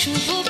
শুভ